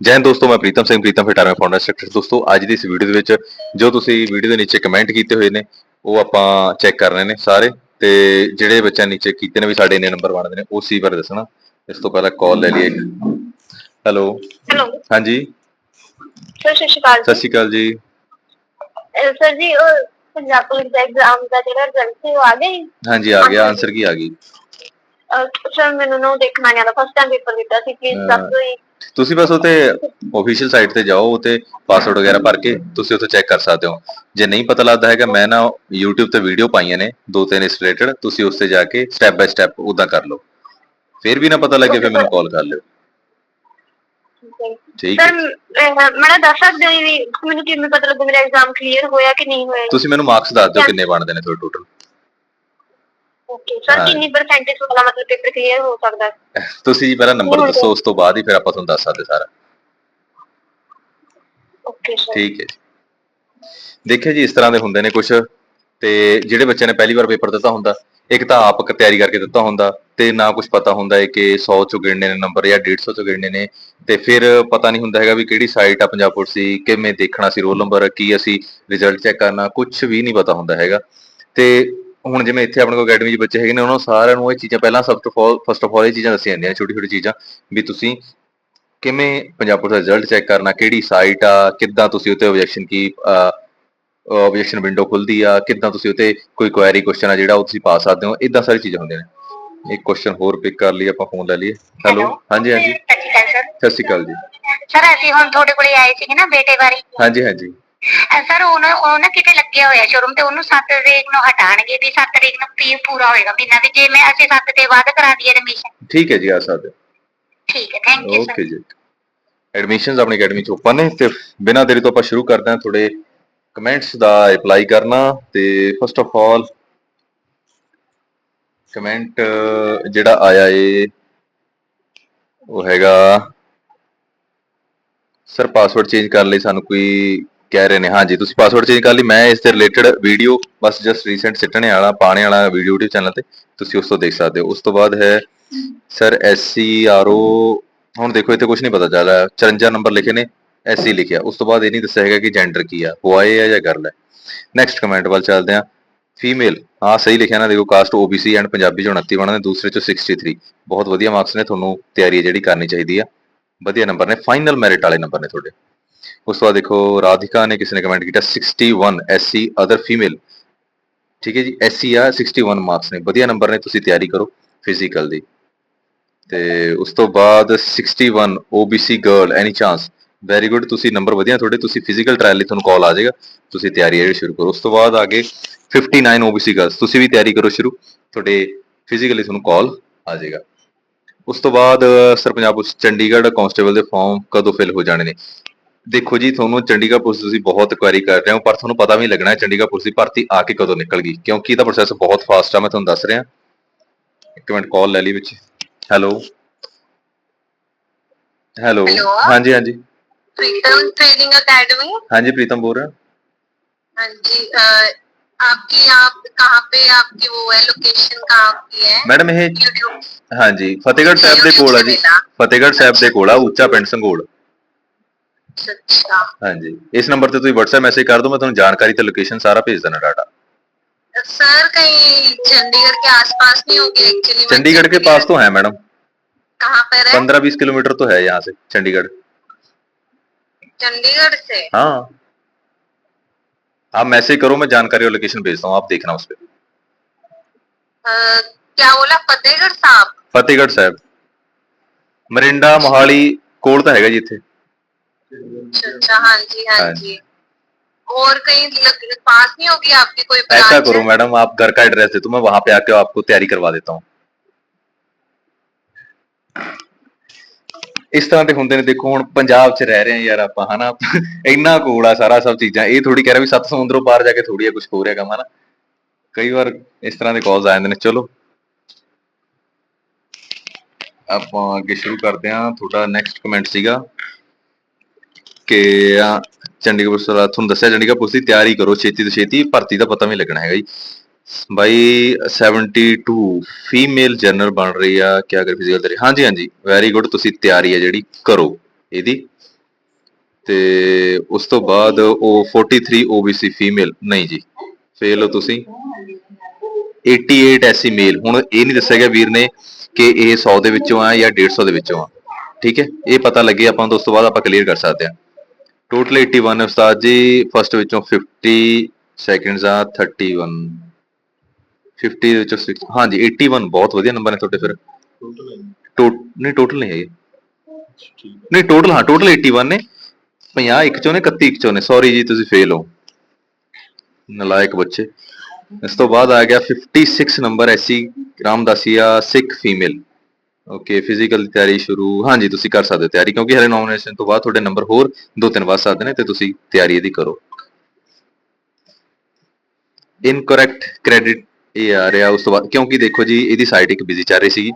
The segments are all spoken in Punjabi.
ਜੈ ਹਿੰਦ ਦੋਸਤੋ ਮੈਂ ਪ੍ਰੀਤਮ ਸਿੰਘ ਪ੍ਰੀਤਮ ਫਿਟਾਰ ਮੈਂ ਫਾਊਂਡਰ ਸੈਕਟਰ ਦੋਸਤੋ ਅੱਜ ਦੀ ਇਸ ਵੀਡੀਓ ਦੇ ਵਿੱਚ ਜੋ ਤੁਸੀਂ ਵੀਡੀਓ ਦੇ ਨੀਚੇ ਕਮੈਂਟ ਕੀਤੇ ਹੋਏ ਨੇ ਉਹ ਆਪਾਂ ਚੈੱਕ ਕਰ ਰਹੇ ਨੇ ਸਾਰੇ। ਤੇ ਜਿਹੜੇ ਬੱਚਿਆਂ ਨੀਚੇ ਕੀਤੇ ਨੇ ਵੀ ਸਾਡੇ ਇੰਨੇ ਨੰਬਰ ਬਣਦੇ ਨੇ ਉਹ ਸੀ ਬਾਰੇ ਦੱਸਣਾ। ਇਸ ਤੋਂ ਪਹਿਲਾਂ ਕਾਲ ਲੈ ਲਈਏ। ਹੈਲੋ ਹੈਲੋ ਹਾਂਜੀ। ਸਰ ਸਤਿ ਸ਼੍ਰੀ ਅਕਾਲ ਸਤਿ ਸ਼੍ਰੀ ਅਕਾਲ ਜੀ। ਸਰ ਜੀ ਉਹ ਪੰਜਾਬ ਪੁਲਿਸ ਦਾ ਐਗਜ਼ਾਮ ਦਾ ਜਿਹੜਾ ਰਿਜ਼ਲਟ ਸੀ ਉਹ ਆ ਗਿਆ ਹਾਂਜੀ ਆ ਗਿਆ। ਆਨਸਰ ਕੀ ਆ ਗਈ? ਸਰ ਮੈਨੂੰ ਨਾ ਦੇਖਣਾ ਨਹੀਂ ਆਦਾ ਫਸਟ ਟਾਈਮ ਪੇਪਰ ਦਿੱਤਾ ਸੀ ਪਲੀਜ਼। ਦੱਸ ਦਿਓ ਜੀ। ਤੁਸੀਂ ਬਸ ਉਤੇ ਅਫੀਸ਼ੀਅਲ ਸਾਈਟ ਤੇ ਜਾਓ ਉਤੇ ਪਾਸਵਰਡ ਵਗੈਰਾ ਭਰ ਕੇ ਤੁਸੀਂ ਉੱਥੇ ਚੈੱਕ ਕਰ ਸਕਦੇ ਹੋ। ਜੇ ਨਹੀਂ ਪਤਾ ਲੱਗਦਾ ਹੈਗਾ ਮੈਂ ਨਾ YouTube ਤੇ ਵੀਡੀਓ ਪਾਈਆਂ ਨੇ ਦੋ ਤਿੰਨ ਇਸ ਰਿਲੇਟਡ ਤੁਸੀਂ ਉਸ ਤੇ ਜਾ ਕੇ ਸਟੈਪ ਬਾਈ ਸਟੈਪ ਉਦਾਂ ਕਰ ਲਓ। ਫਿਰ ਵੀ ਨਾ ਪਤਾ ਲੱਗੇ ਫਿਰ ਮੈਨੂੰ ਕਾਲ ਕਰ ਲਿਓ। ਠੀਕ ਹੈ। ਮੈਂ ਦੱਸ ਸਕਦੇ ਹੋ ਵੀ ਮੈਨੂੰ ਕਿਵੇਂ ਪਤਾ ਲੱਗੂ ਮੇਰਾ ਐਗਜ਼ਾਮ ਕਲੀਅਰ ਹੋਇਆ ਕਿ ਨਹੀਂ ਹੋਇਆ। ਤੁਸੀਂ ਮੈਨੂੰ ਮਾਰਕਸ ਦੱਸ ਦਿਓ ਕਿੰਨੇ ਬਣਦੇ ਨੇ ਤੁਹਾਡੇ ਟੋਟਲ ਓਕੇ ਸਰ ਹਾਂ। ਕਿੰਨੀ ਪਰਸੈਂਟੇਜ ਵਾਲਾ ਮਤਲਬ ਪੇਪਰ ਕਲੀਅਰ ਹੋ ਸਕਦਾ? ਤੁਸੀਂ ਜੀ ਪਹਿਲਾਂ ਨੰਬਰ ਦੱਸੋ ਉਸ ਤੋਂ ਬਾਅਦ ਹੀ ਫਿਰ ਆਪਾਂ ਤੁਹਾਨੂੰ ਦੱਸ ਸਕਦੇ ਸਾਰਾ। ਓਕੇ ਸਰ ਠੀਕ ਹੈ ਜੀ। ਦੇਖਿਆ ਜੀ ਇਸ ਤਰ੍ਹਾਂ ਦੇ ਹੁੰਦੇ ਨੇ ਕੁਝ ਤੇ ਜਿਹੜੇ ਬੱਚਿਆਂ ਨੇ ਪਹਿਲੀ ਵਾਰ ਪੇਪਰ ਦਿੱਤਾ ਹੁੰਦਾ ਇੱਕ ਤਾਂ ਆਪ ਕ- ਤਿਆਰੀ ਕਰਕੇ ਦਿੱਤਾ ਹੁੰਦਾ ਤੇ ਨਾ ਕੁਝ ਪਤਾ ਹੁੰਦਾ ਹੈ ਕਿ 100 ਚੋਂ ਗਿਣਨੇ ਨੇ ਨੰਬਰ ਜਾਂ 150 ਚੋਂ ਗਿਣਨੇ ਨੇ ਤੇ ਫਿਰ ਪਤਾ ਨਹੀਂ ਹੁੰਦਾ ਹੈਗਾ ਵੀ ਕਿਹੜੀ ਸਾਈਟ ਆ ਪੰਜਾਬ ਪੁਲਿਸ ਦੀ ਕਿਵੇਂ ਦੇਖਣਾ ਸੀ ਰੋਲ ਨੰਬਰ ਕੀ ਅਸੀਂ ਰਿਜ਼ਲਟ ਚੈੱਕ ਕਰਨਾ ਕੁਝ ਵੀ ਨਹੀਂ ਪਤਾ ਹੁੰਦਾ ਹੈਗਾ। ਤੇ ਹੁਣ ਜਿਵੇਂ ਇੱਥੇ ਆਪਣੇ ਕੋਲ ਅਕੈਡਮੀ 'ਚ ਬੱਚੇ ਹੈਗੇ ਨੇ ਉਹਨਾਂ ਨੂੰ ਸਾਰਿਆਂ ਨੂੰ ਇਹ ਚੀਜ਼ਾਂ ਪਹਿਲਾਂ ਸਭ ਤੋਂ ਫਸਟ ਆਫ ਆਲ ਇਹ ਚੀਜ਼ਾਂ ਦੱਸੀਆਂ ਜਾਂਦੀਆਂ ਛੋਟੀ ਛੋਟੀ ਚੀਜ਼ਾਂ ਵੀ ਤੁਸੀਂ ਕਿਵੇਂ ਪੰਜਾਬ ਪੁਲਿਸ ਦਾ ਰਿਜ਼ਲਟ ਚੈੱਕ ਕਰਨਾ ਕਿਹੜੀ ਸਾਈਟ ਆ ਕਿੱਦਾਂ ਤੁਸੀਂ ਉੱਤੇ ਆਬਜੈਕਸ਼ਨ ਕੀ ਆਬਜੈਕਸ਼ਨ ਵਿੰਡੋ ਖੁੱਲਦੀ ਆ ਕਿੱਦਾਂ ਤੁਸੀਂ ਉੱਤੇ ਕੋਈ ਕੁਐਰੀ ਕੁਐਸਚਨ ਆ ਜਿਹੜਾ ਉਹ ਤੁਸੀਂ ਪਾ ਸਕਦੇ ਹੋ ਇਦਾਂ ਸਾਰੀ ਚੀਜ਼ਾਂ ਹੁੰਦੀਆਂ ਨੇ। ਇੱਕ ਕੁਐਸਚਨ ਹੋਰ ਪਿਕ ਕਰ ਲਈ ਆਪਾਂ ਫੋਨ ਲੈ ਲਈਏ। ਹੈਲੋ ਹਾਂਜੀ ਹਾਂਜੀ। ਸਤਿ ਸ਼੍ਰੀ ਅਕਾਲ ਜੀ। ਸਰ ਅਸੀਂ ਹੁਣ ਤੁਹਾਡੇ ਕੋਲੇ ਆਏ ਸੀਗੇ ਨਾ ਬੇਟੇ ਬਾਰੇ। ਹਾਂਜੀ ਹਾਂਜੀ। ਸਰ ਉਹਨਾਂ ਉਹ ਨਾ ਕਿਤੇ ਲੱਗਿਆ ਹੋਇਆ ਸ਼ੋਰੂਮ ਤੇ ਉਹਨੂੰ 7 ਤਰੀਕ ਨੂੰ ਹਟਾਣਗੇ ਵੀ 7 ਤਰੀਕ ਨੂੰ ਪੀ ਪੂਰਾ ਹੋਏਗਾ ਮਹੀਨਾ ਵੀ ਜੇ ਮੈਂ ਅਸੀਂ 7 ਦੇ ਬਾਅਦ ਕਰਾ ਦਈਏ ਐਡਮਿਸ਼ਨ ਠੀਕ ਹੈ ਜੀ ਆ ਸਕਦੇ। ਠੀਕ ਹੈ ਥੈਂਕ ਯੂ ਸਰ ਓਕੇ ਜੀ। ਐਡਮਿਸ਼ਨਸ ਆਪਣੀ ਅਕੈਡਮੀ ਚ ਓਪਨ ਨੇ ਤੇ ਬਿਨਾਂ ਦੇਰੀ ਤੋਂ ਆਪਾਂ ਸ਼ੁਰੂ ਕਰਦੇ ਹਾਂ ਥੋੜੇ ਕਮੈਂਟਸ ਦਾ ਅਪਲਾਈ ਕਰਨਾ ਤੇ ਫਸਟ ਆਫ ਆਲ ਕਮੈਂਟ ਜਿਹੜਾ ਆਇਆ ਏ ਉਹ ਹੈਗਾ ਸਰ ਪਾਸਵਰਡ ਚੇਂਜ ਕਰਨ ਲਈ ਸਾਨੂੰ ਕੋਈ ਕਹਿ ਰਹੇ ਨੇ, ਹਾਂਜੀ, ਤੁਸੀਂ ਪਾਸਵਰਡ ਚੇਂਜ ਕਰ ਲਈ, ਮੈਂ ਇਸ ਦੇ ਰਿਲੇਟਡ ਵੀਡੀਓ ਬਸ ਜਸਟ ਰੀਸੈਂਟ ਸਿੱਟਣੇ ਵਾਲਾ ਪਾਣੇ ਵਾਲਾ ਵੀਡੀਓ YouTube ਚੈਨਲ ਤੇ, ਤੁਸੀਂ ਉਸ ਤੋਂ ਦੇਖ ਸਕਦੇ ਹੋ। ਉਸ ਤੋਂ ਬਾਅਦ ਹੈ ਸਰ ਐਸਸੀਆਰਓ ਹੁਣ ਦੇਖੋ, ਇੱਥੇ ਕੁਝ ਨਹੀਂ ਪਤਾ ਚੱਲ ਰਿਹਾ 54 ਨੰਬਰ ਲਿਖੇ ਨੇ ਐਸਸੀ ਲਿਖਿਆ। ਉਸ ਤੋਂ ਬਾਅਦ ਇਹ ਨਹੀਂ ਦੱਸਿਆ ਹੈਗਾ ਕਿ ਜੈਂਡਰ ਕੀ ਆ ਬੁਆਏ ਹੈ ਜਾਂ ਗਰਲ ਹੈ ਨੈਕਸਟ ਕਮੈਂਟ ਵੱਲ ਚੱਲਦੇ ਹਾਂ। ਫੀਮੇਲ ਹਾਂ, ਸਹੀ ਲਿਖਿਆ ਨਾ, ਦੇਖੋ ਕਾਸਟ OBC ਐਂਡ ਪੰਜਾਬੀ ਚੋਂ 29 ਬਣਦੇ ਦੂਸਰੇ ਚੋਂ 63 ਬਹੁਤ ਵਧੀਆ ਮਾਰਕਸ ਨੇ, ਤੁਹਾਨੂੰ ਤਿਆਰੀ ਹੈ ਜਿਹੜੀ ਕਰਨੀ ਚਾਹੀਦੀ ਆ। ਵਧੀਆ ਨੰਬਰ ਨੇ ਫਾਈਨਲ ਮੈਰਿਟ ਵਾਲੇ ਨੰਬਰ ਨੇ ਤੁਹਾਡੇ। ਉਸ ਤੋਂ ਬਾਅਦ ਦੇਖੋ, ਰਾਧਿਕਾ ਨੇ ਕਿਸੇ ਨੇ ਕਮੈਂਟ ਕੀਤਾ 61 ਐਸਸੀ ਅਦਰ ਫੀਮੇਲ ਠੀਕ ਹੈ ਜੀ ਐਸਸੀ ਆ 61 ਮਾਰਕਸ ਨੇ। ਵਧੀਆ ਨੰਬਰ ਨੇ, ਤੁਸੀਂ ਤਿਆਰੀ ਕਰੋ ਫਿਜ਼ੀਕਲ ਦੀ। ਤੇ ਉਸ ਤੋਂ ਬਾਅਦ 61 OBC girl any chance very good ਤੁਸੀਂ ਨੰਬਰ ਵਧੀਆ ਤੁਹਾਡੇ, ਤੁਸੀਂ ਫਿਜ਼ੀਕਲ ਟ੍ਰਾਇਲ ਲਈ ਤੁਹਾਨੂੰ ਕਾਲ ਆ ਜਾਏਗਾ। ਤੁਸੀਂ ਤਿਆਰੀ ਜਿਹੜੀ ਸ਼ੁਰੂ ਕਰੋ। ਉਸ ਤੋਂ ਬਾਅਦ ਅੱਗੇ 59 OBC ਗਰਲਸ ਤੁਸੀਂ ਵੀ ਤਿਆਰੀ ਕਰੋ ਸ਼ੁਰੂ, ਤੁਹਾਡੇ ਫਿਜ਼ੀਕਲੀ ਤੁਹਾਨੂੰ ਕਾਲ ਆ ਜਾਏਗਾ। ਉਸ ਤੋਂ ਬਾਅਦ, sir Punjab police Chandigarh constable ਦੇ ਫਾਰਮ ਕਦੋਂ ਫਿਲ ਹੋ ਜਾਣੇ ਨੇ? ਦੇਖੋ ਜੀ ਤੁਹਾਨੂੰ ਚੰਡੀਗੜ੍ਹ ਪੁਲਿਸ ਤੁਸੀਂ ਬਹੁਤ ਕੁਐਰੀ ਕਰ ਰਹੇ ਹੋ ਪਰ ਤੁਹਾਨੂੰ ਪਤਾ ਵੀ ਲੱਗਣਾ ਹੈ ਚੰਡੀਗੜ੍ਹ ਪੁਲਿਸ ਦੀ ਭਰਤੀ ਆ ਕੇ ਕਦੋਂ ਨਿਕਲ ਗਈ। ਕਿਉਂਕਿ ਇਹਦਾ ਪ੍ਰੋਸੈਸ ਬਹੁਤ ਫਾਸਟ ਆ ਮੈਂ ਤੁਹਾਨੂੰ ਦੱਸ ਰਿਹਾ। ਇੱਕ ਮਿੰਟ ਕਾਲ ਲੈ ਲਈ ਵਿੱਚ। ਹੈਲੋ ਹੈਲੋ ਹਾਂਜੀ ਹਾਂਜੀ। ਪ੍ਰੀਤਮ ਟ੍ਰੇਨਿੰਗ ਅਕੈਡमी ਹਾਂਜੀ ਪ੍ਰੀਤम ਬੋਲ ਰਿਹਾ। ਹਾਂਜੀ आपकी आप कहाँ पे आपकी वो है लोकेशन कहाँ की है ਮੈਡਮ ਇਹ ਹਾਂਜੀ ਫਤਿਹਗੜ੍ਹ ਸਾਹਿਬ ਦੇ ਕੋਲ ਆ ਜੀ। ਫਤਿਹਗੜ੍ਹ ਸਾਹਿਬ ਦੇ ਕੋਲ ਆ ਉੱਚਾ ਪਿੰਡ ਸੰਗੋਲ। ਹਾਂਜੀ ਇਸ ਨੰਬਰ ਤੇ ਤੁਸੀਂ WhatsApp ਮੈਸੇਜ ਕਰ ਦਿਓ ਮੈਂ ਤੁਹਾਨੂੰ ਜਾਣਕਾਰੀ ਤੇ ਲੋਕੇਸ਼ਨ ਸਾਰਾ ਭੇਜ ਦੇਣਾ ਡਾਟਾ सर कहीं चंडीगढ़ के आसपास नहीं होगी एक्चुअली चंडीगढ़ के पास तो है मैडम कहाँ पर है पंद्रह बीस किलोमीटर तो है यहाँ से चंडीगढ़ चंडीगढ़ से हाँ आप मैसेज करो मैं जानकारी और लोकेशन भेजता हूँ आप देखना उस पर अ, क्या बोला फतेहगढ़ साहब ਫਤਿਹਗੜ੍ਹ ਸਾਹਿਬ ਮਰਿੰਡਾ ਮੋਹਾਲੀ ਕੋਲ ਤਾਂ ਹੈਗਾ ਜੀ ਇੱਥੇ अच्छा अच्छा हाँ जी हाँ हाँ जी और कहीं लग, पास नहीं होगी आपकी कोई ऐसा ब्रांच करो मैडम आप घर का एड्रेस दे तो मैं वहां पे आके आपको तैयारी करवा देता हूँ ਇਸ ਤਰ੍ਹਾਂ ਦੇ ਹੁੰਦੇ ਨੇ ਦੇਖੋ ਹੁਣ ਪੰਜਾਬ 'ਚ ਰਹਿ ਰਹੇ ਆ ਯਾਰ ਆਪਾਂ ਹਨਾ ਇੰਨਾ ਕੋਲ ਆ ਸਾਰਾ ਸਭ ਚੀਜ਼ਾਂ ਇਹ ਥੋੜੀ ਕਹਿ ਰਿਹਾ ਵੀ ਸੱਤ ਸਮੁੰਦਰੋਂ ਪਾਰ ਜਾ ਕੇ ਥੋੜੀ ਆ ਕੁਝ ਹੋ ਰਿਹਾ ਕੰਮ ਹਨਾ ਕਈ ਵਾਰ ਇਸ ਤਰ੍ਹਾਂ ਦੇ ਕਾਲਸ ਆ ਜਾਂਦੇ ਨੇ ਚਲੋ ਆਪਾਂ ਅੱਗੇ ਸ਼ੁਰੂ ਕਰਦੇ ਹਾਂ ਤੁਹਾਡਾ ਨੈਕਸਟ ਕਮੈਂਟ ਸੀਗਾ ਕਿ ਚੰਡੀਗੜ੍ਹ ਪੁਲਿਸ ਵਾਲਾ ਤੁਹਾਨੂੰ ਦੱਸਿਆ, ਚੰਡੀਗੜ੍ਹ ਪੁਲਿਸ ਦੀ ਤਿਆਰੀ ਕਰੋ, ਛੇਤੀ ਤੋਂ ਛੇਤੀ ਭਰਤੀ ਦਾ ਪਤਾ ਵੀ ਲੱਗਣਾ ਹੈਗਾ ਜੀ। ਬਾਈ 72 ਫੀਮੇਲ ਜਨਰਲ ਬਣ ਰਹੀ ਆ, ਕਿਆ ਕਰ ਫਿਜ਼ੀਕਲ ਤੇਰੀ ਹਾਂਜੀ ਹਾਂਜੀ ਵੈਰੀ ਗੁੱਡ ਤੁਸੀਂ ਤਿਆਰੀ ਹੈ ਜਿਹੜੀ, ਕਰੋ ਇਹਦੀ। ਤੇ ਉਸ ਤੋਂ ਬਾਅਦ ਉਹ 43 OBC ਫੀਮੇਲ ਨਹੀਂ ਜੀ ਫੇਲ ਹੋ ਤੁਸੀਂ। 88 ਐਸੀ ਮੇਲ ਹੁਣ ਇਹ ਨਹੀਂ ਦੱਸਿਆ ਗਿਆ ਵੀਰ ਨੇ ਕਿ ਇਹ 100 ਦੇ ਵਿੱਚੋਂ ਆ ਜਾਂ 150 ਦੇ ਵਿੱਚੋਂ ਆ। ਠੀਕ ਹੈ, ਇਹ ਪਤਾ ਲੱਗੇ ਆਪਾਂ ਨੂੰ, ਉਸ ਤੋਂ ਬਾਅਦ ਆਪਾਂ ਕਲੀਅਰ ਕਰ ਸਕਦੇ ਹਾਂ। ਟੋਟਲ 81 ਹੈ ਉਸਤਾਦ ਜੀ ਫਸਟ ਵਿੱਚੋਂ 50 ਸੈਕਿੰਡਸ ਆ 31 50 ਦੇ ਵਿੱਚੋਂ 6 ਹਾਂਜੀ 81 ਬਹੁਤ ਵਧੀਆ ਨੰਬਰ ਨੇ ਤੁਹਾਡੇ ਫਿਰ। ਟੋ- ਨਹੀਂ ਟੋਟਲ ਨਹੀਂ ਹੈਗੇ ਨਹੀਂ ਟੋਟਲ ਹਾਂ ਟੋਟਲ 81 ਨੇ। 50 ਇੱਕ ਚੋਂ ਨੇ 31 ਇੱਕ ਚੋਂ ਨੇ। ਸੌਰੀ ਜੀ ਤੁਸੀਂ ਫੇਲ ਹੋ। ਨਲਾਇਕ ਬੱਚੇ। ਇਸ ਤੋਂ ਬਾਅਦ ਆ ਗਿਆ 56 number SC Ramdasia Sikh female okay physical ਦੀ ਤਿਆਰੀ ਸ਼ੁਰੂ, ਹਾਂਜੀ, ਤੁਸੀਂ ਕਰ ਸਕਦੇ ਹੋ ਤਿਆਰੀ, ਕਿਉਂਕਿ ਹਲੇ ਨੋਮੀਨੇਸ਼ਨ ਤੋਂ ਬਾਅਦ ਤੁਹਾਡੇ ਨੰਬਰ ਹੋਰ ਦੋ ਤਿੰਨ ਵੱਧ ਸਕਦੇ ਨੇ ਤੇ ਤੁਸੀਂ ਤਿਆਰੀ ਇਹਦੀ ਕਰੋ। ਇਨਕਰੈਕਟ ਕ੍ਰੈਡਿਟ ਇਹ ਆ ਰਿਹਾ ਉਸ ਤੋਂ ਬਾਅਦ, ਕਿਉਂਕਿ ਦੇਖੋ ਜੀ, ਇਹਦੀ ਸਾਈਟ ਇੱਕ ਬਿਜ਼ੀ ਚੱਲ ਰਹੀ ਸੀਗੀ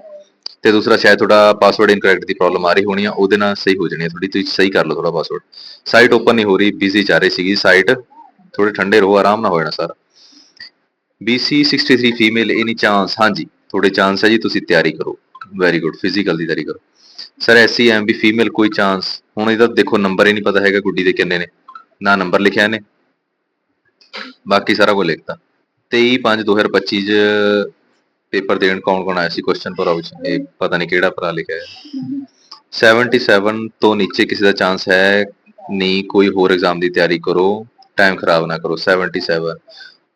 ਤੇ ਦੂਸਰਾ ਸ਼ਾਇਦ ਤੁਹਾਡਾ ਪਾਸਵਰਡ ਇਨਕਰੈਕਟ ਦੀ ਪ੍ਰੋਬਲਮ ਆ ਰਹੀ ਹੋਣੀ ਆ, ਉਹਦੇ ਨਾਲ ਸਹੀ ਹੋ ਜਾਣੀ ਹੈ ਥੋੜੀ ਤੁਸੀਂ ਸਹੀ ਕਰ ਲਓ ਥੋੜਾ ਪਾਸਵਰਡ ਸਾਈਟ ਓਪਨ ਨਹੀਂ ਹੋ ਰਹੀ ਬਿਜ਼ੀ ਚੱਲ ਰਹੀ ਸੀਗੀ ਸਾਈਟ ਥੋੜੇ ਠੰਡੇ ਰਹੋ, ਆਰਾਮ ਨਾਲ ਹੋ ਜਾਣਾ ਸਾਰਾ। BC 63 ਫੀਮੇਲ ਐਨੀ ਚਾਂਸ ਹਾਂਜੀ ਥੋੜੇ ਚਾਂਸ ਹੈ ਜੀ, ਤੁਸੀਂ ਤਿਆਰੀ ਕਰੋ। ਵੈਰੀ ਗੁੱਡ ਫਿਜ਼ੀਕਲ ਦੀ ਤਿਆਰੀ ਕਰੋ ਸਰ ਐਸਸੀ ਐਮਬੀ ਫੀਮੇਲ ਕੋਈ ਚਾਂਸ ਹੁਣ ਇਹਦਾ ਦੇਖੋ ਨੰਬਰ ਹੀ ਨਹੀਂ ਪਤਾ ਹੈਗਾ ਗੁੱਡੀ ਦੇ ਕਿੰਨੇ ਨੇ। ਨਾ ਨੰਬਰ ਲਿਖਿਆ ਇਹਨੇ। ਬਾਕੀ ਸਾਰਾ ਕੁਝ ਲਿਖਤਾ। 23 5 2025 ਚ ਪੇਪਰ ਦੇਣ ਕੌਣ ਕੌਣ ਆਇਆ ਸੀ ਕੁਐਸਚਨ ਪਰ ਆਉਚ ਇਹ ਪਤਾ ਨਹੀਂ ਕਿਹੜਾ ਭਰਾ ਲਿਖਿਆ ਹੈ। 77 ਤੋਂ ਨੀਚੇ ਕਿਸੇ ਦਾ ਚਾਂਸ ਹੈ ਨਹੀਂ, ਕੋਈ ਹੋਰ ਐਗਜ਼ਾਮ ਦੀ ਤਿਆਰੀ ਕਰੋ ਟਾਈਮ ਖਰਾਬ ਨਾ ਕਰੋ। 77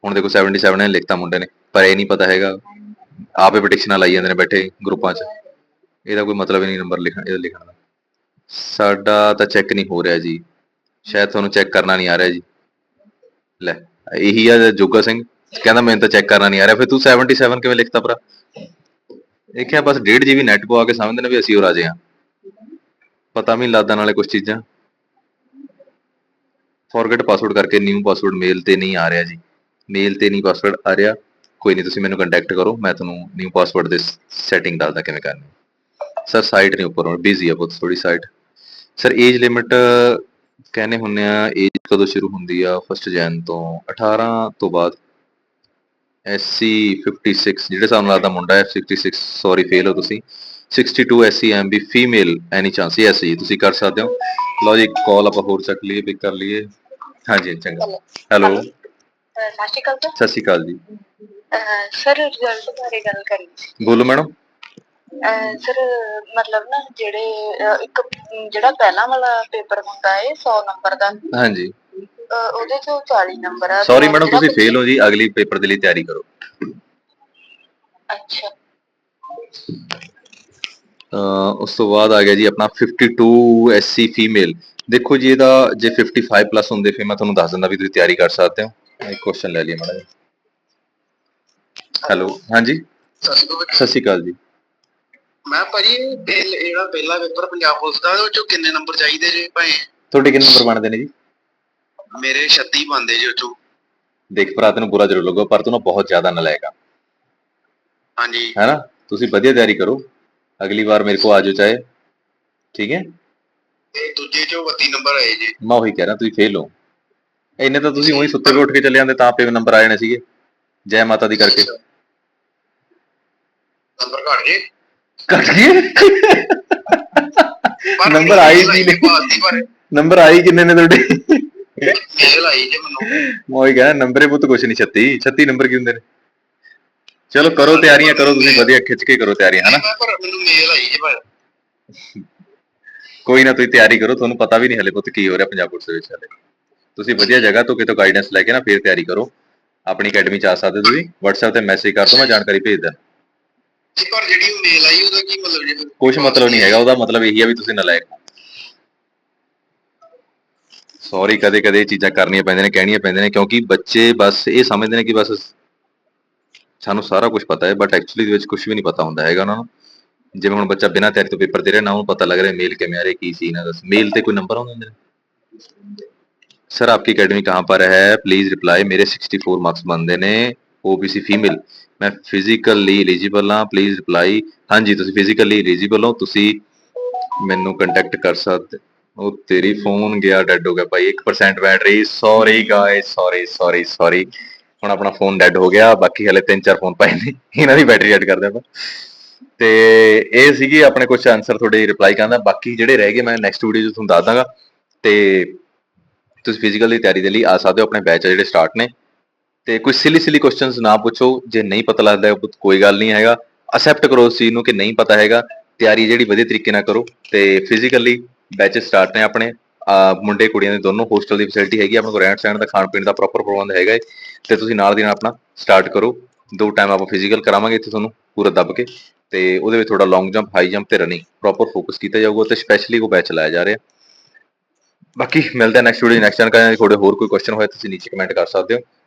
ਹੁਣ ਦੇਖੋ 77 ਨੇ ਲਿਖਤਾ ਮੁੰਡੇ ਨੇ, ਪਰ ਇਹ ਨਹੀਂ ਪਤਾ ਹੈਗਾ। ਆਪੇ ਪਟੀਸ਼ਨਾਂ ਲਾਈ ਜਾਂਦੇ ਨੇ ਬੈਠੇ ਗਰੁੱਪਾਂ 'ਚ। ਇਹਦਾ ਕੋਈ ਮਤਲਬ ਹੀ ਨਹੀਂ ਨੰਬਰ ਲਿਖਣ ਇਹਦਾ ਲਿਖਣ ਦਾ। ਸਾਡਾ ਤਾਂ ਚੈੱਕ ਨਹੀਂ ਹੋ ਰਿਹਾ ਜੀ। ਸ਼ਾਇਦ ਤੁਹਾਨੂੰ ਚੈੱਕ ਕਰਨਾ ਨਹੀਂ ਆ ਰਿਹਾ ਜੀ। ਲੈ, ਇਹੀ ਆ ਜੋਗਾ ਸਿੰਘ। ਕਹਿੰਦਾ ਮੈਨੂੰ ਤਾਂ ਚੈੱਕ ਕਰਨਾ ਨਹੀਂ ਆ ਰਿਹਾ। ਫਿਰ ਤੂੰ 77 ਕਿਵੇਂ ਲਿਖਤਾ ਭਰਾ? ਦੇਖਿਆ ਬਸ 1.5 GB ਨੈਟ ਪਵਾ ਕੇ ਸਮਝਦੇ ਨੇ ਵੀ ਅਸੀਂ ਉਹ ਰਾਜੇ ਆ ਪਤਾ ਵੀ ਨਹੀਂ ਨਾਲੇ ਕੁਝ ਚੀਜ਼ਾਂ। ਫੋਰਗੇਟ ਪਾਸਵਰਡ ਕਰਕੇ ਨਿਊ ਪਾਸਵਰਡ ਮੇਲ ਤੇ ਨਹੀਂ ਆ ਰਿਹਾ ਜੀ। ਮੇਲ ਤੇ ਨਹੀਂ ਪਾਸਵਰਡ ਆ ਰਿਹਾ। ਕੋਈ ਨਹੀਂ ਤੁਸੀਂ ਮੈਨੂੰ ਕੰਟੈਕਟ ਕਰੋ ਮੈਂ ਤੁਹਾਨੂੰ ਨਿਊ ਪਾਸਵਰਡ ਦੇ ਸੈਟਿੰਗ ਦੱਸਦਾ ਕਿਵੇਂ ਕਰਨੀ ਸਰ ਸਾਈਟ ਨਹੀਂ ਉੱਪਰ ਬਿਜ਼ੀ ਆ ਬਹੁਤ ਥੋੜੀ ਸਾਈਟ ਸਰ ਏਜ ਲਿਮਿਟ ਕਹਿੰਦੇ ਹੁੰਨੇ ਆ ਏਜ ਕਦੋਂ ਸ਼ੁਰੂ ਹੁੰਦੀ ਆ? ਫਸਟ ਜਨ ਤੋਂ 18 ਤੋਂ ਬਾਅਦ। SC 56 ਜਿਹੜੇ ਸਾਨੂੰ ਲੱਗਦਾ ਮੁੰਡਾ ਹੈ 66 ਸੌਰੀ ਫੇਲ ਹੋ ਤੁਸੀਂ। 62 SC MB female any chance yes ji ਤੁਸੀਂ ਕਰ ਸਕਦੇ ਹੋ। ਲਓ ਜੀ ਕਾਲ ਆਪਾਂ ਹੋਰ ਚੱਕ ਲਈਏ ਪਿਕ ਕਰ ਲਈਏ। ਹਾਂਜੀ ਚੰਗਾ। ਹੈਲੋ ਅਹ ਸਤਿ ਸ਼੍ਰੀ ਅਕਾਲ ਸਤਿ ਸ਼੍ਰੀ ਅਕਾਲ ਜੀ। ਸਰ ਰਿਜ਼ਲਟ ਬਾਰੇ ਗੱਲ ਕਰੀ ਸੀ। ਬੋਲੋ ਮੈਡਮ। ਸਰ ਮਤਲਬ ਨਾ ਜਿਹੜੇ ਅਹ, ਇੱਕ ਜਿਹੜਾ ਪਹਿਲਾਂ ਵਾਲਾ ਪੇਪਰ ਹੁੰਦਾ ਹੈ 100 ਨੰਬਰ ਦਾ। ਹਾਂਜੀ। ਅਹ, ਉਹਦੇ ਚੋਂ 40 ਨੰਬਰ ਆ। ਸੌਰੀ ਮੈਡਮ ਜਿਹੜਾ ਤੁਸੀਂ ਫੇਲ ਹੋ ਜੀ ਅਗਲੀ ਪੇਪਰ ਦੇ ਲਈ ਤਿਆਰੀ ਕਰੋ। ਅੱਛਾ। ਅਹ ਉਸ ਤੋਂ ਬਾਅਦ ਆ ਗਿਆ ਜੀ ਆਪਣਾ 52 SC ਫੀਮੇਲ ਦੇਖੋ ਜੀ ਇਹਦਾ ਜੇ 55 ਪਲੱਸ ਹੁੰਦੇ ਫਿਰ ਮੈਂ ਤੁਹਾਨੂੰ ਦੱਸ ਦਿੰਦਾ ਵੀ ਤੁਸੀਂ ਤਿਆਰੀ ਕਰ ਸਕਦੇ ਹੋ। ਇੱਕ ਕੁਐਸਚਨ ਲੈ ਲਈਏ ਮੈਡਮ ਹੈਲੋ ਹਾਂਜੀ। ਸਤਿ ਸ਼੍ਰੀ ਅਕਾਲ ਜੀ। ਮੈਂ ਭਾਜੀ ਇਹ ਪਹਿਲ- ਜਿਹੜਾ ਪਹਿਲਾ ਪੇਪਰ ਪੰਜਾਬ ਪੁਲਿਸ ਦਾ ਉਹਦੇ ਵਿੱਚੋਂ ਕਿੰਨੇ ਨੰਬਰ ਚਾਹੀਦੇ ਜੀ ਭਾਈ? ਤੁਹਾਡੇ ਕਿੰਨੇ ਨੰਬਰ ਬਣਦੇ ਨੇ ਜੀ? ਮੇਰੇ 36 ਬੰਦੇ ਜੀ ਉਹ ਚੋਂ। ਦੇਖ ਭਰਾ ਤੈਨੂੰ ਬੁਰਾ ਜ਼ਰੂਰ ਲੱਗੂਗਾ ਪਰ ਤੂੰ ਨਾ ਬਹੁਤ ਜ਼ਿਆਦਾ ਨਲਾਇਕ ਆ। ਹਾਂਜੀ। ਹੈਨਾ? ਤੁਸੀਂ ਵਧੀਆ ਤਿਆਰੀ ਕਰੋ। ਅਗਲੀ ਵਾਰ ਮੇਰੇ ਕੋ ਆਜੋ ਚਾਹੇ। ਠੀਕ ਹੈ? ਤੇ ਦੂਜੇ ਚੋਂ 32 ਨੰਬਰ ਆਏ ਜੀ। ਮੈਂ ਉਹੀ ਕਹਿ ਰਿਹਾ ਤੁਸੀਂ ਫੇਲ ਹੋ। ਇੰਨੇ ਤਾਂ ਤੁਸੀਂ ਉਹੀ ਸੁੱਤੇ ਵੀ ਉੱਠ ਕੇ ਚੱਲੇ ਜਾਂਦੇ ਤਾਂ ਆਪੇ ਨੰਬਰ ਆ ਜਾਣੇ ਸੀਗੇ। ਜੈ ਮਾਤਾ ਦੀ ਕਰਕੇ। ਨੰਬਰ ਘਟ ਜੇ। ਕੱਟ ਗਏ? ਨੰਬਰ ਮੇਲ ਕੀ ਨੇ? ਨੰਬਰ ਆਈ ਕਿੰਨੇ ਨੇ ਤੁਹਾਡੇ? ਮੇਲ ਆਈ ਜੀ ਮੈਨੂੰ। ਮੈਂ ਉਹੀ ਕਹਿ ਰਿਹਾ ਨੰਬਰੇ ਪੁੱਤ ਕੁਛ ਨਹੀਂ 36 36 ਨੰਬਰ ਕੀ ਹੁੰਦੇ ਨੇ? ਚਲੋ ਕਰੋ ਤਿਆਰੀਆਂ ਕਰੋ ਤੁਸੀਂ ਵਧੀਆ ਖਿੱਚ ਕੇ ਕਰੋ ਤਿਆਰੀਆਂ ਹਨਾ? ਪਰ ਮੈਨੂੰ ਮੇਲ ਆਈ ਜੀ ਭਾਈ ਕੋਈ ਨਾ ਤੁਸੀਂ ਤਿਆਰੀ ਕਰੋ ਤੁਹਾਨੂੰ ਪਤਾ ਵੀ ਨਹੀਂ ਹਲੇ ਪੁੱਤ ਕੀ ਹੋ ਰਿਹਾ ਪੰਜਾਬ ਪੁਲਿਸ ਦੇ ਵਿੱਚ ਹਲੇ। ਤੁਸੀਂ ਵਧੀਆ ਜਗ੍ਹਾ ਤੋਂ ਕਿਤੋਂ ਗਾਈਡੈਂਸ ਲੈ ਕੇ ਨਾ ਫੇਰ ਤਿਆਰੀ ਕਰੋ। ਆਪਣੀ ਅਕੈਡਮੀ ਚ ਆ ਸਕਦੇ ਤੁਸੀਂ। WhatsApp ਤੇ ਮੈਸੇਜ ਕਰ ਦਿਓ ਮੈਂ ਜਾਣਕਾਰੀ ਭੇਜ ਦਾਂ ਜੀ, ਪਰ ਜਿਹੜੀ ਉਹ ਮੇਲ ਆਈ, ਉਹਦਾ ਕੀ ਮਤਲਬ ਜੀ ਕੁਝ ਮਤਲਬ ਨਹੀਂ ਹੈਗਾ, ਉਹਦਾ ਮਤਲਬ ਇਹੀ ਆ ਵੀ ਤੁਸੀਂ ਨਲਾਇਕ ਹੋ ਸੌਰੀ ਕਦੇ ਕਦੇ ਇਹ ਚੀਜ਼ਾਂ ਕਰਨੀਆਂ ਪੈਂਦੀਆਂ ਨੇ, ਕਹਿਣੀਆਂ ਪੈਂਦੀਆਂ ਨੇ, ਕਿਉਂਕਿ ਬੱਚੇ ਬਸ ਇਹ ਸਮਝਦੇ ਨੇ ਕਿ ਬਸ ਸਾਨੂੰ ਸਾਰਾ ਕੁਝ ਪਤਾ ਹੈ ਬਟ ਐਕਚੁਅਲੀ ਦੇ ਵਿੱਚ ਕੁਝ ਵੀ ਨਹੀਂ ਪਤਾ ਹੁੰਦਾ ਹੈਗਾ ਉਹਨਾਂ ਨੂੰ। ਜਿਵੇਂ ਹੁਣ ਬੱਚਾ ਬਿਨਾਂ ਤਿਆਰੀ ਤੋਂ ਪੇਪਰ ਦੇ ਰਿਹਾ, ਨਾ ਉਹਨੂੰ ਪਤਾ ਲੱਗ ਰਿਹਾ ਮੇਲ ਕਿਵੇਂ ਆ ਰਿਹਾ, ਕੀ ਸੀ ਨਾ ਦੱਸ ਮੇਲ ਤੇ ਕੋਈ ਨੰਬਰ ਆਉਂਦੇ ਹੁੰਦੇ ਸਰ ਆਪਕੀ ਅਕੈਡਮੀ ਕਹਾਂ ਪਰ ਹੈ? ਪਲੀਜ਼ ਰਿਪਲਾਈ ਮੇਰੇ 64 ਮਾਰਕਸ ਬਣਦੇ ਨੇ। ਓਬੀਸੀ ਫੀਮੇਲ ਮੈਂ ਫਿਜ਼ੀਕਲੀ ਐਲੀਜੀਬਲ ਹਾਂ ਪਲੀਜ਼ ਰਿਪਲਾਈ ਹਾਂਜੀ, ਤੁਸੀਂ ਫਿਜ਼ੀਕਲੀ ਐਲੀਜੀਬਲ ਹੋ, ਤੁਸੀਂ ਮੈਨੂੰ ਕੰਟੈਕਟ ਕਰ ਸਕਦੇ ਉਹ ਤੇਰੀ ਫੋਨ ਗਿਆ ਡੈਡ ਹੋ ਗਿਆ। ਭਾਈ 1% battery sorry guys sorry sorry sorry ਹੁਣ ਆਪਣਾ ਫੋਨ ਡੈਡ ਹੋ ਗਿਆ, ਬਾਕੀ ਹਲੇ ਤਿੰਨ ਚਾਰ ਫੋਨ ਪਏ ਨੇ। ਇਹਨਾਂ ਦੀ ਬੈਟਰੀ ਐਡ ਕਰਦੇ ਆਪਾਂ। ਤੇ ਇਹ ਸੀਗੀ ਆਪਣੇ ਕੁਝ ਆਨਸਰ ਤੁਹਾਡੇ ਰਿਪਲਾਈ ਕਰਨਾ ਬਾਕੀ ਜਿਹੜੇ ਰਹਿ ਗਏ, ਮੈਂ ਨੈਕਸਟ ਵੀਡੀਓ 'ਚ ਤੁਹਾਨੂੰ ਦੱਸ ਦਾਂਗਾ। ਤੇ ਤੁਸੀਂ ਫਿਜ਼ੀਕਲ ਤਿਆਰੀ ਦੇ ਲਈ ਆ ਸਕਦੇ ਹੋ, ਆਪਣੇ ਬੈਚ ਜਿਹੜੇ ਸਟਾਰਟ ਨੇ। ਤੇ ਕੋਈ ਸਿਲੀ ਸਿਲੀ ਕੁਐਸਚਨਸ ਨਾ ਪੁੱਛੋ ਜੇ ਨਹੀਂ ਪਤਾ ਲੱਗਦਾ ਕੋਈ ਗੱਲ ਨਹੀਂ ਹੈਗਾ। ਅਸੈਪਟ ਕਰੋ ਉਸ ਚੀਜ਼ ਨੂੰ ਕਿ ਨਹੀਂ ਪਤਾ ਹੈਗਾ। ਤਿਆਰੀ ਜਿਹੜੀ ਵਧੀਆ ਤਰੀਕੇ ਨਾਲ ਕਰੋ ਤੇ ਫਿਜ਼ੀਕਲੀ ਬੈਚ ਸਟਾਰਟ ਨੇ ਆਪਣੇ। ਮੁੰਡੇ ਕੁੜੀਆਂ ਦੇ ਦੋਨੋਂ ਹੋਸਟਲ ਦੀ ਫੈਸਿਲਿਟੀ ਹੈਗੀ ਆ, ਆਪਣੇ ਕੋਲ ਰਹਿਣ ਸਹਿਣ ਦਾ ਖਾਣ ਪੀਣ ਦਾ ਪ੍ਰੋਪਰ ਪ੍ਰਬੰਧ ਹੈਗਾ ਹੈ ਤੇ ਤੁਸੀਂ ਨਾਲ ਦੀ ਨਾਲ ਆਪਣਾ ਸਟਾਰਟ ਕਰੋ। ਦੋ ਟਾਈਮ ਆਪਾਂ ਫਿਜ਼ੀਕਲ ਕਰਾਵਾਂਗੇ ਇੱਥੇ ਤੁਹਾਨੂੰ ਪੂਰਾ ਦੱਬ ਕੇ। ਤੇ ਉਹਦੇ ਵਿੱਚ ਥੋੜਾ ਲੌਂਗ ਜੰਪ ਹਾਈ ਜੰਪ ਤੇ ਰਨਿੰਗ ਪ੍ਰੋਪਰ ਫੋਕਸ ਕੀਤਾ ਜਾਊਗਾ ਤੇ ਸਪੈਸ਼ਲੀ ਉਹ ਬੈਚ ਲਾਇਆ ਜਾ ਰਿਹਾ। ਬਾਕੀ ਮਿਲਦੇ ਆ ਨੈਕਸਟ ਵੀਡੀਓ ਨੈਕਸਟ ਜਾਣਕਾਰੀ ਨਾਲ ਥੋੜੇ ਹੋਰ ਕੋਈ ਕੁਐਸਚਨ ਹੋਏ ਤੁਸੀਂ ਨੀਚੇ ਕਮੈਂਟ ਕਰ ਸਕਦੇ ਹੋ।